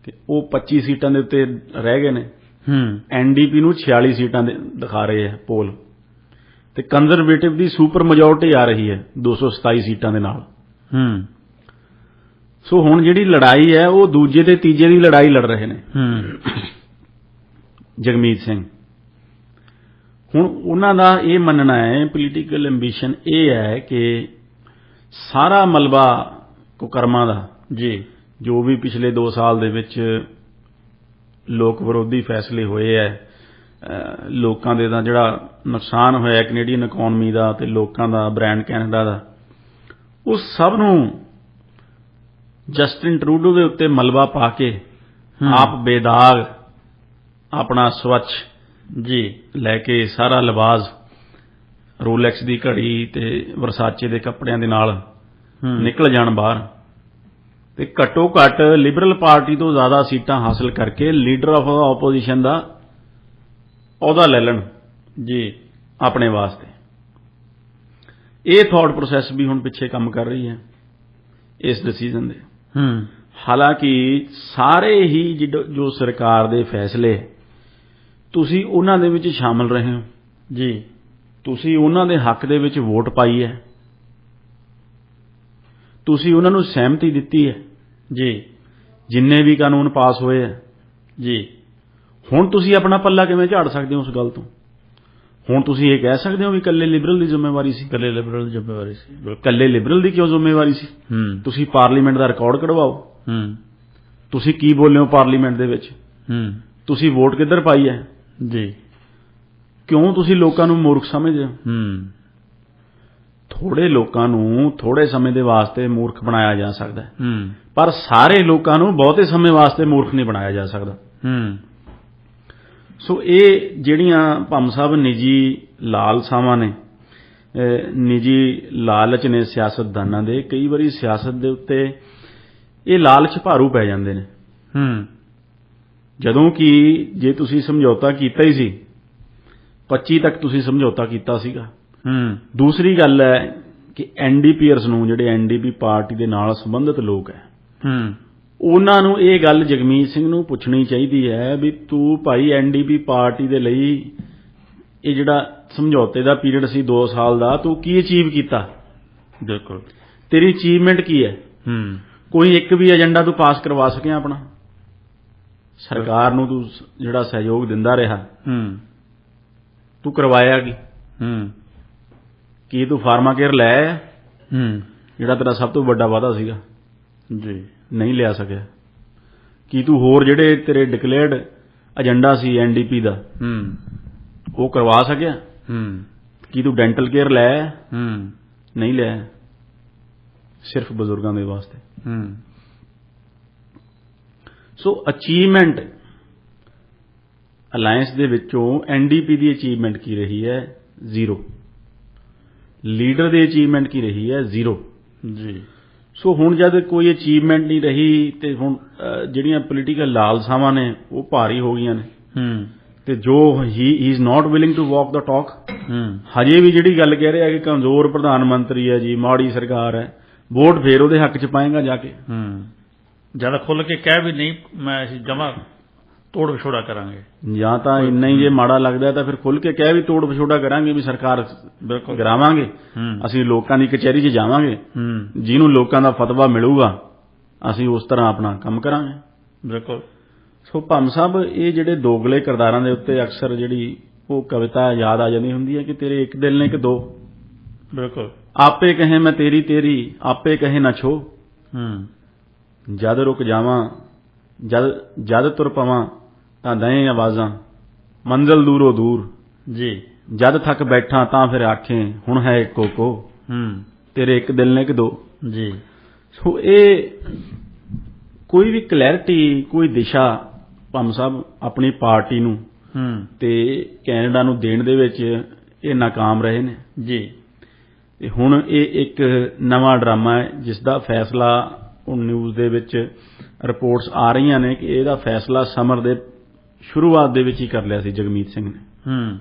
ਕਿ ਉਹ 25 ਸੀਟਾਂ ਦੇ ਉੱਤੇ ਰਹਿ ਗਏ ਨੇ। ਹੂੰ। ਐਨਡੀਪੀ ਨੂੰ 46 ਸੀਟਾਂ ਦੇ ਦਿਖਾ ਰਹੇ ਹੈ ਪੋਲ ਤੇ ਕੰਜ਼ਰਵੇਟਿਵ ਦੀ ਸੁਪਰ ਮੈਜੋਰਟੀ ਆ ਰਹੀ ਹੈ 227 ਸੀਟਾਂ ਦੇ ਨਾਲ। ਹੂੰ। ਸੋ ਹੁਣ ਜਿਹੜੀ ਲੜਾਈ ਹੈ ਉਹ ਦੂਜੇ ਤੇ ਤੀਜੇ ਦੀ ਲੜਾਈ ਲੜ ਰਹੇ ਨੇ। ਹੂੰ। ਜਗਮੀਤ ਸਿੰਘ ਹੁਣ ਉਹਨਾਂ ਦਾ ਇਹ ਮੰਨਣਾ ਹੈ ਪੋਲੀਟੀਕਲ ਐਂਬੀਸ਼ਨ ਇਹ ਹੈ ਕਿ ਸਾਰਾ ਮਲਬਾ ਕੁਕਰਮਾਂ ਦਾ। ਜੀ। ਜੋ ਵੀ ਪਿਛਲੇ 2 ਸਾਲ ਦੇ ਵਿੱਚ ਲੋਕ ਵਿਰੋਧੀ ਫੈਸਲੇ ਹੋਏ ਐ ਲੋਕਾਂ ਦੇ ਦਾ ਜਿਹੜਾ ਨੁਕਸਾਨ ਹੋਇਆ ਕੈਨੇਡੀਅਨ ਇਕਨੋਮੀ ਦਾ ਤੇ ਲੋਕਾਂ ਦਾ ਬ੍ਰਾਂਡ ਕੈਨੇਡਾ ਦਾ ਉਹ ਸਭ ਨੂੰ ਜਸਟਿਨ ਟਰੂਡੋ ਦੇ ਉੱਤੇ ਮਲਬਾ ਪਾ ਕੇ। ਆਪ ਬੇਦਾਗ ਆਪਣਾ ਸਵੱਛ ਜੀ ਲੈ ਕੇ ਸਾਰਾ ਲਿਬਾਸ ਰੋਲੈਕਸ ਦੀ ਘੜੀ ਤੇ ਵਰਸਾਚੇ ਦੇ ਕੱਪੜਿਆਂ ਦੇ ਨਾਲ ਨਿਕਲ ਜਾਣ ਬਾਹਰ। ਤੇ ਘੱਟੋ ਘੱਟ ਲਿਬਰਲ ਪਾਰਟੀ ਤੋਂ ਜ਼ਿਆਦਾ ਸੀਟਾਂ ਹਾਸਲ ਕਰਕੇ ਲੀਡਰ ਆਫ ਆਪੋਜੀਸ਼ਨ ਦਾ ਅਹੁਦਾ ਲੈ ਲੈਣ ਜੀ ਆਪਣੇ ਵਾਸਤੇ। ਇਹ ਥਾਟ ਪ੍ਰੋਸੈਸ ਵੀ ਹੁਣ ਪਿੱਛੇ ਕੰਮ ਕਰ ਰਹੀ ਹੈ ਇਸ ਡਿਸੀਜਨ ਦੇ। ਹੂੰ। ਹਾਲਾਂਕਿ ਸਾਰੇ ਹੀ ਜੋ ਸਰਕਾਰ ਦੇ ਫੈਸਲੇ ਤੁਸੀਂ ਉਹਨਾਂ ਦੇ ਵਿੱਚ ਸ਼ਾਮਲ ਰਹੇ ਹੋ। ਜੀ। ਤੁਸੀਂ ਉਹਨਾਂ ਦੇ ਹੱਕ ਦੇ ਵਿੱਚ ਵੋਟ ਪਾਈ ਹੈ। ਤੁਸੀਂ ਉਹਨਾਂ ਨੂੰ ਸਹਿਮਤੀ ਦਿੱਤੀ ਹੈ। ਜੀ। ਜਿੰਨੇ ਵੀ ਕਾਨੂੰਨ ਪਾਸ ਹੋਏ ਹੈ। ਜੀ। ਹੁਣ ਤੁਸੀਂ ਆਪਣਾ ਪੱਲਾ ਕਿਵੇਂ ਝਾੜ ਸਕਦੇ ਹੋ ਉਸ ਗੱਲ ਤੋਂ? ਹੁਣ ਤੁਸੀਂ ਇਹ ਕਹਿ ਸਕਦੇ ਹੋ ਵੀ ਇਕੱਲੇ ਲਿਬਰਲ ਦੀ ਜ਼ਿੰਮੇਵਾਰੀ ਸੀ? ਕੱਲੇ ਲਿਬਰਲ ਦੀ ਜ਼ਿੰਮੇਵਾਰੀ ਸੀ ਇਕੱਲੇ ਲਿਬਰਲ ਦੀ ਕਿਉਂ ਜ਼ਿੰਮੇਵਾਰੀ ਸੀ? ਹੂੰ। ਤੁਸੀਂ ਪਾਰਲੀਮੈਂਟ ਦਾ ਰਿਕਾਰਡ ਕਢਵਾਓ। ਹੂੰ। ਤੁਸੀਂ ਕੀ ਬੋਲੇ ਹੋ ਪਾਰਲੀਮੈਂਟ ਦੇ ਵਿੱਚ? ਹੂੰ। ਤੁਸੀਂ ਵੋਟ ਕਿੱਧਰ ਪਾਈ ਹੈ? ਜੀ। ਕਿਉਂ ਤੁਸੀਂ ਲੋਕਾਂ ਨੂੰ ਮੂਰਖ ਸਮਝਦੇ ਹੋ? ਹੂੰ। ਥੋੜੇ ਲੋਕਾਂ ਨੂੰ ਥੋੜੇ ਸਮੇਂ ਦੇ ਵਾਸਤੇ ਮੂਰਖ ਬਣਾਇਆ ਜਾ ਸਕਦਾ ਹੈ। ਹੂੰ। ਪਰ ਸਾਰੇ ਲੋਕਾਂ ਨੂੰ ਬਹੁਤੇ ਸਮੇਂ ਵਾਸਤੇ ਮੂਰਖ ਨਹੀਂ ਬਣਾਇਆ ਜਾ ਸਕਦਾ। ਹੂੰ। ਸੋ ਇਹ ਜਿਹੜੀਆਂ ਭੰਮ ਸਾਹਿਬ ਨਿੱਜੀ ਲਾਲਸਾਵਾਂ ਨੇ ਨਿੱਜੀ ਲਾਲਚ ਨੇ ਸਿਆਸਤਦਾਨਾਂ ਦੇ ਕਈ ਵਾਰੀ ਸਿਆਸਤ ਦੇ ਉੱਤੇ ਇਹ ਲਾਲਚ ਭਾਰੂ ਪੈ ਜਾਂਦੇ ਨੇ। ਹੂੰ। ਜਦੋਂ ਕਿ ਜੇ ਤੁਸੀਂ ਸਮਝੌਤਾ ਕੀਤਾ ਹੀ ਸੀ 25 ਤੱਕ ਤੁਸੀਂ ਸਮਝੌਤਾ ਕੀਤਾ ਸੀਗਾ। ਹੂੰ। ਦੂਸਰੀ ਗੱਲ ਹੈ ਕਿ ਐਨਡੀਪੀਅਰਸ ਨੂੰ ਜਿਹੜੇ ਐਨਡੀਪੀ ਪਾਰਟੀ ਦੇ ਨਾਲ ਸੰਬੰਧਿਤ ਲੋਕ ਹੈ ਹੂੰ। ਉਹਨਾਂ ਨੂੰ ਇਹ ਗੱਲ ਜਗਮੀਤ ਸਿੰਘ ਨੂੰ ਪੁੱਛਣੀ ਚਾਹੀਦੀ ਹੈ ਵੀ ਤੂੰ ਭਾਈ ਐਨਡੀਪੀ ਪਾਰਟੀ ਦੇ ਲਈ ਇਹ ਜਿਹੜਾ ਸਮਝੌਤੇ ਦਾ ਪੀਰੀਅਡ ਸੀ 2 ਸਾਲ ਦਾ ਤੂੰ ਕੀ ਅਚੀਵ ਕੀਤਾ? ਬਿਲਕੁਲ। ਤੇਰੀ ਅਚੀਵਮੈਂਟ ਕੀ ਹੈ? ਹੂੰ। ਕੋਈ ਇੱਕ ਵੀ ਏਜੰਡਾ ਤੂੰ ਪਾਸ ਕਰਵਾ ਸਕਿਆ ਆਪਣਾ? ਸਰਕਾਰ ਨੂੰ ਤੂੰ ਜਿਹੜਾ ਸਹਿਯੋਗ ਦਿੰਦਾ ਰਿਹਾ। ਹੂੰ। ਤੂੰ ਕਰਵਾਇਆ ਕੀ? ਹੂੰ। ਕੀ ਤੂੰ ਫਾਰਮਾ ਕੇਅਰ ਲੈ? ਹੂੰ। ਜਿਹੜਾ ਤੇਰਾ ਸਭ ਤੋਂ ਵੱਡਾ ਵਾਅਦਾ ਸੀਗਾ। ਜੀ। ਨਹੀਂ ਲਿਆ ਸਕਿਆ। ਕੀ ਤੂੰ ਹੋਰ ਜਿਹੜੇ ਤੇਰੇ ਡਿਕਲੇਅਰਡ ਏਜੰਡਾ ਸੀ ਐਨਡੀਪੀ ਦਾ ਹੂੰ। ਉਹ ਕਰਵਾ ਸਕਿਆ? ਹੂੰ। ਕੀ ਤੂੰ ਡੈਂਟਲ ਕੇਅਰ ਲੈ? ਹੂੰ। ਨਹੀਂ ਲਿਆ ਸਿਰਫ ਬਜ਼ੁਰਗਾਂ ਦੇ ਵਾਸਤੇ। ਹੂੰ। ਸੋ ਅਚੀਵਮੈਂਟ ਅਲਾਈਅੰਸ ਦੇ ਵਿੱਚੋਂ ਐਨਡੀਪੀ ਦੀ ਅਚੀਵਮੈਂਟ ਕੀ ਰਹੀ ਹੈ? ਜ਼ੀਰੋ ਲੀਡਰ ਦੀ ਅਚੀਵਮੈਂਟ ਕੀ ਰਹੀ ਹੈ? ਜ਼ੀਰੋ ਜੀ। ਸੋ ਹੁਣ ਜਦ ਕੋਈ ਅਚੀਵਮੈਂਟ ਨਹੀਂ ਰਹੀ ਤੇ ਹੁਣ ਜਿਹੜੀਆਂ ਪੋਲੀਟੀਕਲ ਲਾਲਸਾਵਾਂ ਨੇ ਉਹ ਭਾਰੀ ਹੋ ਗਈਆਂ ਨੇ। ਹੂੰ। ਤੇ ਜੋ he is not willing to walk the talk ਹੂੰ। ਹਜੇ ਵੀ ਜਿਹੜੀ ਗੱਲ ਕਹਿ ਰਿਹਾ ਕਿ ਕਮਜ਼ੋਰ ਪ੍ਰਧਾਨ ਮੰਤਰੀ ਹੈ ਜੀ ਮਾੜੀ ਸਰਕਾਰ ਹੈ ਵੋਟ ਫੇਰ ਉਹਦੇ ਹੱਕ 'ਚ ਪਾਏਗਾ ਜਾ ਕੇ। ਹੂੰ। ਜ਼ਿਆਦਾ ਖੁੱਲ ਕੇ ਕਹਿ ਵੀ ਨਹੀਂ ਮੈਂ ਜਮਾ ਤੋੜ ਵਿਛੋੜਾ ਕਰਾਂਗੇ। ਜਾਂ ਤਾਂ ਇੰਨਾ ਹੀ ਜੇ ਮਾੜਾ ਲੱਗਦਾ ਤਾਂ ਫਿਰ ਖੁੱਲ ਕੇ ਕਹਿ ਵੀ ਤੋੜ ਵਿਛੋੜਾ ਕਰਾਂਗੇ ਵੀ ਸਰਕਾਰ ਬਿਲਕੁਲ ਗਰਾਵਾਂਗੇ ਅਸੀਂ ਲੋਕਾਂ ਦੀ ਕਚਹਿਰੀ 'ਚ ਜਾਵਾਂਗੇ। ਜਿਹਨੂੰ ਲੋਕਾਂ ਦਾ ਫਤਵਾ ਮਿਲੂਗਾ ਅਸੀਂ ਉਸ ਤਰ੍ਹਾਂ ਆਪਣਾ ਕੰਮ ਕਰਾਂਗੇ। ਬਿਲਕੁਲ। ਸੋ ਭੰਮ ਸਾਹਿਬ ਇਹ ਜਿਹੜੇ ਦੋਗਲੇ ਕਿਰਦਾਰਾਂ ਦੇ ਉੱਤੇ ਅਕਸਰ ਜਿਹੜੀ ਉਹ ਕਵਿਤਾ ਯਾਦ ਆ ਜਾਂਦੀ ਹੁੰਦੀ ਹੈ ਕਿ ਤੇਰੇ ਇੱਕ ਦਿਲ ਨੇ ਕਿ ਦੋ। ਬਿਲਕੁਲ। ਆਪੇ ਕਹੇ ਮੈਂ ਤੇਰੀ ਤੇਰੀ ਆਪੇ ਕਹੇ ਨਾ ਛੋ। ਹੂੰ। ਜਦ ਰੁਕ ਜਾਵਾਂ ਜਦ ਜਦ ਤੁਰ ਪਵਾਂ ਤਾਂ ਦਏ ਆਵਾਜ਼ਾਂ ਮੰਜ਼ਲ ਦੂਰੋਂ ਦੂਰ। ਜੀ। ਜਦ ਥੱਕ ਬੈਠਾ ਤਾਂ ਫਿਰ ਆਖੇ ਹੁਣ ਹੈ ਇੱਕੋ ਕੋ। ਹੂੰ। ਤੇਰੇ ਇੱਕ ਦਿਲ ਨੇ ਕਿ ਦੋ। ਜੀ। ਸੋ ਇਹ ਕੋਈ ਵੀ ਕਲੈਰਿਟੀ ਕੋਈ ਦਿਸ਼ਾ ਭੰਮ ਸਾਹਿਬ ਆਪਣੀ ਪਾਰਟੀ ਨੂੰ ਹੂੰ। ਤੇ ਕੈਨੇਡਾ ਨੂੰ ਦੇਣ ਦੇ ਵਿੱਚ ਇਹ ਨਾਕਾਮ ਰਹੇ ਨੇ। ਜੀ। ਤੇ ਹੁਣ ਇਹ ਇੱਕ ਨਵਾਂ ਡਰਾਮਾ ਹੈ ਜਿਸ ਦਾ ਫੈਸਲਾ ਉਹ ਨਿਊਜ਼ ਦੇ ਵਿੱਚ ਰਿਪੋਰਟਸ ਆ ਰਹੀਆਂ ਨੇ ਕਿ ਇਹਦਾ ਫੈਸਲਾ ਸਮਰ ਦੇ ਸ਼ੁਰੂਆਤ ਦੇ ਵਿੱਚ ਹੀ ਕਰ ਲਿਆ ਸੀ ਜਗਮੀਤ ਸਿੰਘ ਨੇ। ਹੂੰ।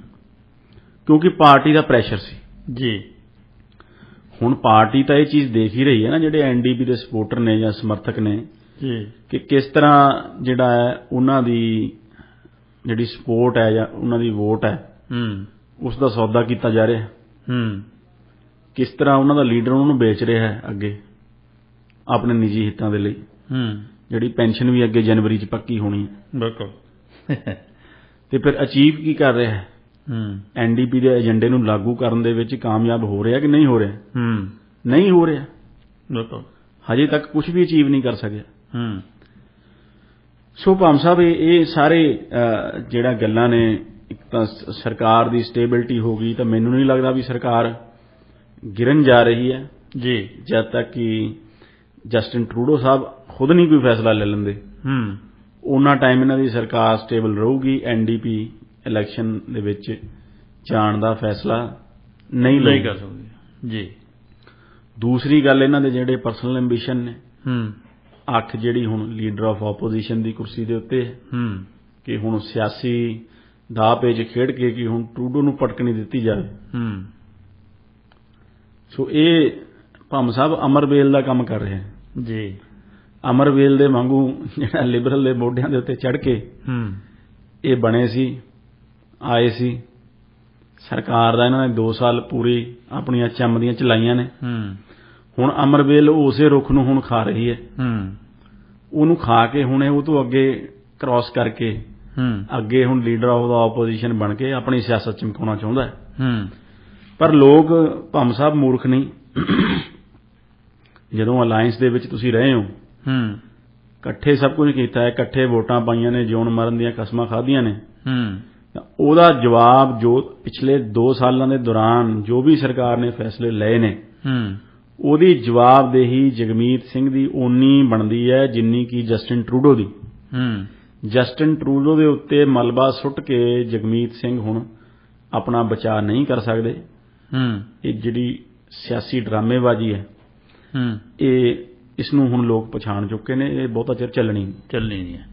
ਕਿਉਂਕਿ ਪਾਰਟੀ ਦਾ ਪ੍ਰੈਸ਼ਰ ਸੀ। ਜੀ। ਹੁਣ ਪਾਰਟੀ ਤਾਂ ਇਹ ਚੀਜ਼ ਦੇਖ ਹੀ ਰਹੀ ਹੈ ਨਾ ਜਿਹੜੇ ਐਨਡੀਪੀ ਦੇ ਸਪੋਰਟਰ ਨੇ ਜਾਂ ਸਮਰਥਕ ਨੇ ਜੀ। ਕਿ ਕਿਸ ਤਰ੍ਹਾਂ ਜਿਹੜਾ ਹੈ ਉਹਨਾਂ ਦੀ ਜਿਹੜੀ ਸਪੋਰਟ ਹੈ ਜਾਂ ਉਹਨਾਂ ਦੀ ਵੋਟ ਹੈ ਹੂੰ। ਉਸ ਦਾ ਸੌਦਾ ਕੀਤਾ ਜਾ ਰਿਹਾ। ਹੈ। ਕਿਸ ਤਰ੍ਹਾਂ ਉਹਨਾਂ ਦਾ ਲੀਡਰ ਉਹਨਾਂ ਨੂੰ ਵੇਚ ਰਿਹਾ ਹੈ ਅੱਗੇ ਆਪਣੇ ਨਿੱਜੀ ਹਿੱਤਾਂ ਦੇ ਲਈ। ਹੂੰ। ਜਿਹੜੀ ਪੈਨਸ਼ਨ ਵੀ ਅੱਗੇ ਜਨਵਰੀ 'ਚ ਪੱਕੀ ਹੋਣੀ ਹੈ। ਬਿਲਕੁਲ। ਤੇ ਫਿਰ ਅਚੀਵ ਕੀ ਕਰ ਰਿਹਾ? ਹੈ। ਹੂੰ ਐਨਡੀਪੀ ਦੇ ਏਜੰਡੇ ਨੂੰ ਲਾਗੂ ਕਰਨ ਦੇ ਵਿੱਚ ਕਾਮਯਾਬ ਹੋ ਰਿਹਾ ਕਿ ਨਹੀਂ ਹੋ ਰਿਹਾ? ਹੂੰ। ਨਹੀਂ ਹੋ ਰਿਹਾ। ਬਿਲਕੁਲ। ਹਜੇ ਤੱਕ ਕੁਝ ਵੀ ਅਚੀਵ ਨਹੀਂ ਕਰ ਸਕਿਆ। ਹੂੰ। ਸੋ ਭਾਮ ਸਾਹਿਬ ਇਹ ਸਾਰੇ ਜਿਹੜਾ ਗੱਲਾਂ ਨੇ ਇੱਕ ਤਾਂ ਸਰਕਾਰ ਦੀ ਸਟੇਬਿਲਿਟੀ ਹੋ ਗਈ ਤਾਂ ਮੈਨੂੰ ਨਹੀਂ ਲੱਗਦਾ ਵੀ ਸਰਕਾਰ ਗਿਰਨ ਜਾ ਰਹੀ ਹੈ। ਜੀ। ਜਦ ਤੱਕ ਕਿ ਜਸਟਿਨ ਟਰੂਡੋ ਸਾਹਿਬ ਖੁਦ ਨਹੀਂ ਕੋਈ ਫੈਸਲਾ ਲੈ ਲੈਂਦੇ। ਹੂੰ। ਉਹਨਾਂ ਟਾਈਮ ਇਹਨਾਂ ਦੀ ਸਰਕਾਰ ਸਟੇਬਲ ਰਹੂਗੀ ਐਨਡੀਪੀ ਇਲੈਕਸ਼ਨ ਦੇ ਵਿੱਚ ਜਾਣ ਦਾ ਫੈਸਲਾ ਨਹੀਂ ਲਏਗਾ ਕਰ ਸਕਦੇ। ਜੀ। ਦੂਸਰੀ ਗੱਲ ਇਹਨਾਂ ਦੇ ਜਿਹੜੇ ਪਰਸਨਲ ਐਂਬੀਸ਼ਨ ਨੇ ਹੂੰ। ਅੱਖ ਜਿਹੜੀ ਹੁਣ ਲੀਡਰ ਆਫ ਆਪੋਜੀਸ਼ਨ ਦੀ ਕੁਰਸੀ ਦੇ ਉੱਤੇ ਹੈ। ਹੂੰ। ਕਿ ਹੁਣ ਸਿਆਸੀ ਦਾ ਪੇਜ ਖੇਡ ਕੇ ਕਿ ਹੁਣ ਟਰੂਡੋ ਨੂੰ ਪਟਕਣੀ ਦਿੱਤੀ ਜਾਵੇ। ਹੂੰ। ਸੋ ਇਹ ਭੰਮ ਸਾਹਿਬ ਅਮਰਵੇਲ ਦਾ ਕੰਮ ਕਰ ਰਿਹਾ ਜੀ। ਅਮਰਵੇਲ ਦੇ ਵਾਂਗੂ ਜਿਹੜਾ ਲਿਬਰਲ ਦੇ ਮੋਢਿਆਂ ਦੇ ਉੱਤੇ ਚੜ ਕੇ ਹੂੰ। ਇਹ ਬਣੇ ਸੀ ਆਏ ਸੀ। ਸਰਕਾਰ ਦਾ ਇਹਨਾਂ ਨੇ 2 ਸਾਲ ਪੂਰੀ ਆਪਣੀਆਂ ਚੰਮਦੀਆਂ ਚਲਾਈਆਂ ਨੇ। ਹੂੰ। ਹੁਣ ਅਮਰਵੇਲ ਉਸੇ ਰੁੱਖ ਨੂੰ ਹੁਣ ਖਾ ਰਹੀ ਹੈ। ਹੂੰ। ਉਹਨੂੰ ਖਾ ਕੇ ਹੁਣ ਇਹ ਉਹ ਤੋਂ ਅੱਗੇ ਕ੍ਰਾਸ ਕਰਕੇ ਹੂੰ। ਅੱਗੇ ਹੁਣ ਲੀਡਰ ਆਫ ਦਾ ਆਪੋਜੀਸ਼ਨ ਬਣ ਕੇ ਆਪਣੀ ਸਿਆਸਤ ਚਮਕਾਉਣਾ ਚਾਹੁੰਦਾ ਹੈ। ਹੂੰ। ਪਰ ਲੋਕ ਭੰਮ ਸਾਹਿਬ ਮੂਰਖ ਨਹੀਂ। ਜਦੋਂ ਅਲਾਈਅੰਸ ਦੇ ਵਿੱਚ ਤੁਸੀਂ ਰਹੇ ਹੋ ਹੂੰ। ਇਕੱਠੇ ਸਭ ਕੁਝ ਕੀਤਾ ਹੈ ਇਕੱਠੇ ਵੋਟਾਂ ਪਾਈਆਂ ਨੇ ਜਿਉਣ ਮਰਨ ਦੀਆਂ ਕਸਮਾਂ ਖਾਧੀਆਂ ਨੇ। ਹੂੰ। ਤਾਂ ਉਹਦਾ ਜਵਾਬ ਜੋ ਪਿਛਲੇ 2 ਸਾਲਾਂ ਦੇ ਦੌਰਾਨ ਜੋ ਵੀ ਸਰਕਾਰ ਨੇ ਫੈਸਲੇ ਲਏ ਨੇ ਹੂੰ। ਉਹਦੀ ਜਵਾਬਦੇਹੀ ਜਗਮੀਤ ਸਿੰਘ ਦੀ ਓਨੀ ਬਣਦੀ ਹੈ ਜਿੰਨੀ ਕੀ ਜਸਟਿਨ ਟਰੂਡੋ ਦੀ। ਹੂੰ। ਜਸਟਿਨ ਟਰੂਡੋ ਦੇ ਉੱਤੇ ਮਲਬਾ ਸੁੱਟ ਕੇ ਜਗਮੀਤ ਸਿੰਘ ਹੁਣ ਆਪਣਾ ਬਚਾਅ ਨਹੀਂ ਕਰ ਸਕਦੇ। ਹੂੰ। ਇਹ ਜਿਹੜੀ ਸਿਆਸੀ ਡਰਾਮੇਬਾਜ਼ੀ ਹੈ ਹੂੰ। ਇਹ ਇਸ ਨੂੰ ਹੁਣ ਲੋਕ ਪਛਾਣ ਚੁੱਕੇ ਨੇ, ਇਹ ਬਹੁਤਾ ਚਿਰ ਚੱਲਣੀ ਨਹੀਂ। ਚੱਲਣੀ ਨਹੀਂ ਹੈ।